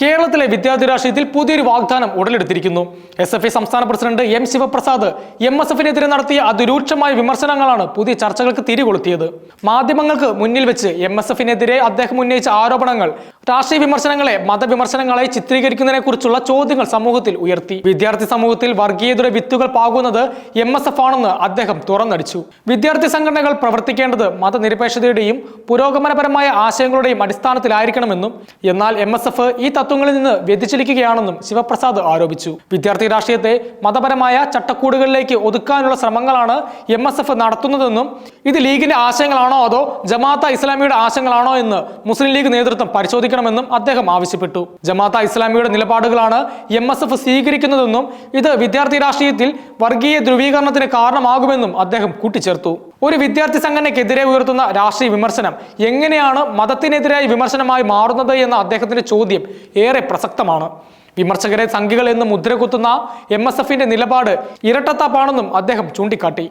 കേരളത്തിലെ വിദ്യാർത്ഥി രാഷ്ട്രീയത്തിൽ പുതിയൊരു വാഗ്ദാനം ഉടലെടുത്തിരിക്കുന്നു. എസ് എഫ് ഐ സംസ്ഥാന president M Sivaprasad M S എഫിനെതിരെ നടത്തിയ അതിരൂക്ഷമായ വിമർശനങ്ങളാണ് പുതിയ ചർച്ചകൾക്ക് തിരികൊളുത്തിയത്. മാധ്യമങ്ങൾക്ക് മുന്നിൽ വെച്ച് എം എസ് എഫിനെതിരെ അദ്ദേഹം ഉന്നയിച്ച ആരോപണങ്ങൾ രാഷ്ട്രീയ വിമർശനങ്ങളെ മതവിമർശനങ്ങളായി ചിത്രീകരിക്കുന്നതിനെ കുറിച്ചുള്ള ചോദ്യങ്ങൾ സമൂഹത്തിൽ ഉയർത്തി. വിദ്യാർത്ഥി സമൂഹത്തിൽ വർഗീയതയുടെ വിത്തുകൾ പാകുന്നത് എം എസ് എഫ് ആണെന്ന് അദ്ദേഹം തുറന്നടിച്ചു. വിദ്യാർത്ഥി സംഘടനകൾ പ്രവർത്തിക്കേണ്ടത് മതനിരപേക്ഷതയുടെയും പുരോഗമനപരമായ ആശയങ്ങളുടെയും അടിസ്ഥാനത്തിലായിരിക്കണമെന്നും എന്നാൽ എം എസ് എഫ് ഈ തത്വങ്ങളിൽ നിന്ന് വ്യതിചലിക്കുകയാണെന്നും ശിവപ്രസാദ് ആരോപിച്ചു. വിദ്യാർത്ഥി രാഷ്ട്രീയത്തെ മതപരമായ ചട്ടക്കൂടുകളിലേക്ക് ഒതുക്കാനുള്ള ശ്രമങ്ങളാണ് എം എസ് എഫ് നടത്തുന്നതെന്നും ഇത് ലീഗിന്റെ ആശയങ്ങളാണോ അതോ ജമാഅത്ത ഇസ്ലാമിയുടെ ആശയങ്ങളാണോ എന്ന് മുസ്ലിം ലീഗ് നേതൃത്വം പരിശോധിക്കണമെന്നും അദ്ദേഹം ആവശ്യപ്പെട്ടു. ജമാഅത്ത ഇസ്ലാമിയുടെ നിലപാടുകളാണ് എം എസ് എഫ് സ്വീകരിക്കുന്നതെന്നും ഇത് വിദ്യാർത്ഥി രാഷ്ട്രീയത്തിൽ വർഗീയ ധ്രുവീകരണത്തിന് കാരണമാകുമെന്നും അദ്ദേഹം കൂട്ടിച്ചേർത്തു. ഒരു വിദ്യാർത്ഥി സംഘടനയ്ക്കെതിരെ ഉയർത്തുന്ന രാഷ്ട്രീയ വിമർശനം എങ്ങനെയാണ് മതത്തിനെതിരായി വിമർശനമായി മാറുന്നത് എന്ന അദ്ദേഹത്തിന്റെ ചോദ്യം ഏറെ പ്രസക്തമാണ്. വിമർശകരെ സംഘികൾ എന്ന് മുദ്രകുത്തുന്ന എം എസ് എഫിന്റെ നിലപാട് ഇരട്ടത്താപ്പാണെന്നും അദ്ദേഹം ചൂണ്ടിക്കാട്ടി.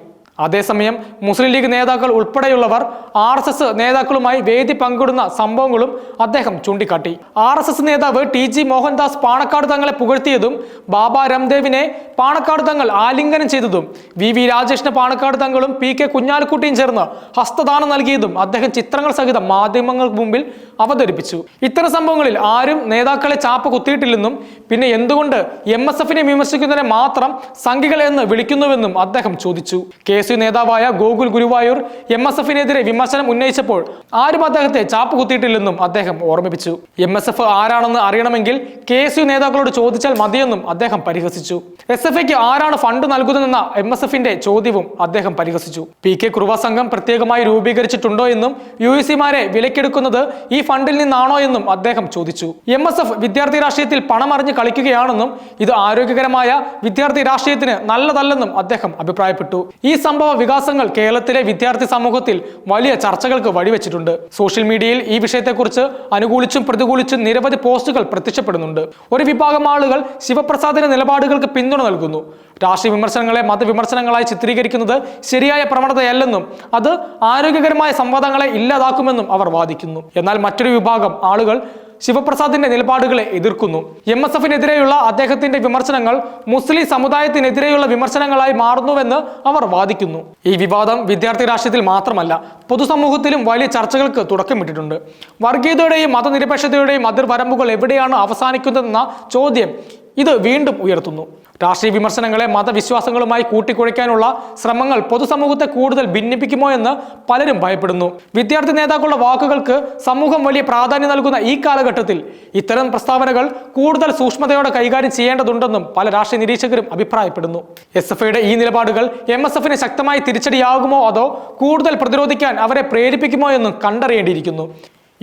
അതേസമയം മുസ്ലിം ലീഗ് നേതാക്കൾ ഉൾപ്പെടെയുള്ളവർ ആർ എസ് എസ് നേതാക്കളുമായി വേദി പങ്കിടുന്ന സംഭവങ്ങളും അദ്ദേഹം ചൂണ്ടിക്കാട്ടി. ആർ എസ് എസ് നേതാവ് ടി ജി മോഹൻദാസ് പാണക്കാട് തങ്ങളെ പുകഴ്ത്തിയതും ബാബ രാംദേവിനെ പാണക്കാട് തങ്ങൾ ആലിംഗനം ചെയ്തതും വി വി രാജേഷിന് പാണക്കാട് തങ്ങളും പി കെ കുഞ്ഞാലിക്കുട്ടിയും ചേർന്ന് ഹസ്തദാനം നൽകിയതും അദ്ദേഹം ചിത്രങ്ങൾ സഹിതം മാധ്യമങ്ങൾക്ക് മുമ്പിൽ അവതരിപ്പിച്ചു. ഇത്തരം സംഭവങ്ങളിൽ ആരും നേതാക്കളെ ചാപ്പ കുത്തിയിട്ടില്ലെന്നും പിന്നെ എന്തുകൊണ്ട് എം എസ് എഫിനെ വിമർശിക്കുന്നതിനെ മാത്രം സംഘികൾ എന്ന് വിളിക്കുന്നുവെന്നും അദ്ദേഹം ചോദിച്ചു. എസ് യു നേതാവായ ഗോകുൽ ഗുരുവായൂർ എം എസ് എഫിനെതിരെ വിമർശനം ഉന്നയിച്ചപ്പോൾ ആരും അദ്ദേഹത്തെ ചാപ്പ് കുത്തിയിട്ടില്ലെന്നും അദ്ദേഹം ഓർമ്മിപ്പിച്ചു. എം എസ് എഫ് ആരാണെന്ന് അറിയണമെങ്കിൽ കെ എസ് യു നേതാക്കളോട് ചോദിച്ചാൽ മതിയെന്നും അദ്ദേഹം പരിഹസിച്ചു. എസ് എഫ് ഐക്ക് ആരാണ് ഫണ്ട് നൽകുന്നതെന്ന എം എസ് എഫിന്റെ ചോദ്യവും അദ്ദേഹം പരിഹസിച്ചു. പി കെ കുറുവ സംഘം പ്രത്യേകമായി രൂപീകരിച്ചിട്ടുണ്ടോ എന്നും യു എസ് സിമാരെ വിലക്കെടുക്കുന്നത് ഈ ഫണ്ടിൽ നിന്നാണോ എന്നും അദ്ദേഹം ചോദിച്ചു. എം എസ് എഫ് വിദ്യാർത്ഥി രാഷ്ട്രീയത്തിൽ പണമറിഞ്ഞ് കളിക്കുകയാണെന്നും ഇത് ആരോഗ്യകരമായ വിദ്യാർത്ഥി രാഷ്ട്രീയത്തിന് നല്ലതല്ലെന്നും അദ്ദേഹം അഭിപ്രായപ്പെട്ടു. ഈ സംഭവ വികാസങ്ങൾ കേരളത്തിലെ വിദ്യാർത്ഥി സമൂഹത്തിൽ വലിയ ചർച്ചകൾക്ക് വഴിവെച്ചിട്ടുണ്ട്. സോഷ്യൽ മീഡിയയിൽ ഈ വിഷയത്തെക്കുറിച്ച് അനുകൂലിച്ചും പ്രതികൂലിച്ചും നിരവധി പോസ്റ്റുകൾ പ്രത്യക്ഷപ്പെടുന്നുണ്ട്. ഒരു വിഭാഗം ആളുകൾ ശിവപ്രസാദിന്റെ നിലപാടുകൾക്ക് പിന്തുണ നൽകുന്നു. രാഷ്ട്രീയ വിമർശനങ്ങളെ മതവിമർശനങ്ങളായി ചിത്രീകരിക്കുന്നത് ശരിയായ പ്രവണതയല്ലെന്നും അത് ആരോഗ്യകരമായ സംവാദങ്ങളെ ഇല്ലാതാക്കുമെന്നും അവർ വാദിക്കുന്നു. എന്നാൽ മറ്റൊരു വിഭാഗം ആളുകൾ ശിവപ്രസാദിന്റെ നിലപാടുകളെ എതിർക്കുന്നു. എം എസ് എഫിനെതിരെയുള്ള അദ്ദേഹത്തിന്റെ വിമർശനങ്ങൾ മുസ്ലിം സമുദായത്തിനെതിരെയുള്ള വിമർശനങ്ങളായി മാറുന്നുവെന്ന് അവർ വാദിക്കുന്നു. ഈ വിവാദം വിദ്യാർത്ഥി രാഷ്ട്രീയത്തിൽ മാത്രമല്ല പൊതുസമൂഹത്തിലും വലിയ ചർച്ചകൾക്ക് തുടക്കമിട്ടിട്ടുണ്ട്. വർഗീയതയുടെയും മതനിരപേക്ഷതയുടെയും അതിർവരമ്പുകൾ എവിടെയാണ് അവസാനിക്കുന്നതെന്ന ചോദ്യം ഇത് വീണ്ടും ഉയർത്തുന്നു. രാഷ്ട്രീയ വിമർശനങ്ങളെ മതവിശ്വാസങ്ങളുമായി കൂട്ടിക്കുഴയ്ക്കാനുള്ള ശ്രമങ്ങൾ പൊതുസമൂഹത്തെ കൂടുതൽ ഭിന്നിപ്പിക്കുമോ എന്ന് പലരും ഭയപ്പെടുന്നു. വിദ്യാർത്ഥി നേതാക്കളുടെ വാക്കുകൾക്ക് സമൂഹം വലിയ പ്രാധാന്യം നൽകുന്ന ഈ കാലഘട്ടത്തിൽ ഇത്തരം പ്രസ്താവനകൾ കൂടുതൽ സൂക്ഷ്മതയോടെ കൈകാര്യം ചെയ്യേണ്ടതുണ്ടെന്നും പല രാഷ്ട്രീയ നിരീക്ഷകരും അഭിപ്രായപ്പെടുന്നു. എസ് എഫ് ഐയുടെ ഈ നിലപാടുകൾ എം എസ് എഫിന് ശക്തമായി തിരിച്ചടിയാകുമോ അതോ കൂടുതൽ പ്രതിരോധിക്കാൻ അവരെ പ്രേരിപ്പിക്കുമോ എന്നും കണ്ടറിയേണ്ടിയിരിക്കുന്നു.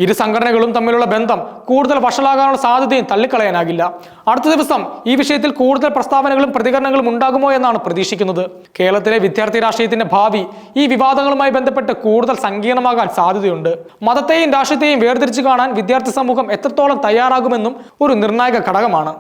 ഇരു സംഘടനകളും തമ്മിലുള്ള ബന്ധം കൂടുതൽ വഷളാകാനുള്ള സാധ്യതയും തള്ളിക്കളയാനാകില്ല. അടുത്ത ദിവസം ഈ വിഷയത്തിൽ കൂടുതൽ പ്രസ്താവനകളും പ്രതികരണങ്ങളും ഉണ്ടാകുമോ എന്നാണ് പ്രതീക്ഷിക്കുന്നത്. കേരളത്തിലെ വിദ്യാർത്ഥി രാഷ്ട്രീയത്തിന്റെ ഭാവി ഈ വിവാദങ്ങളുമായി ബന്ധപ്പെട്ട് കൂടുതൽ സങ്കീർണമാകാൻ സാധ്യതയുണ്ട്. മതത്തെയും രാഷ്ട്രീയത്തെയും വേർതിരിച്ചു കാണാൻ വിദ്യാർത്ഥി സമൂഹം എത്രത്തോളം തയ്യാറാകുമെന്നും ഒരു നിർണായക ഘടകമാണ്.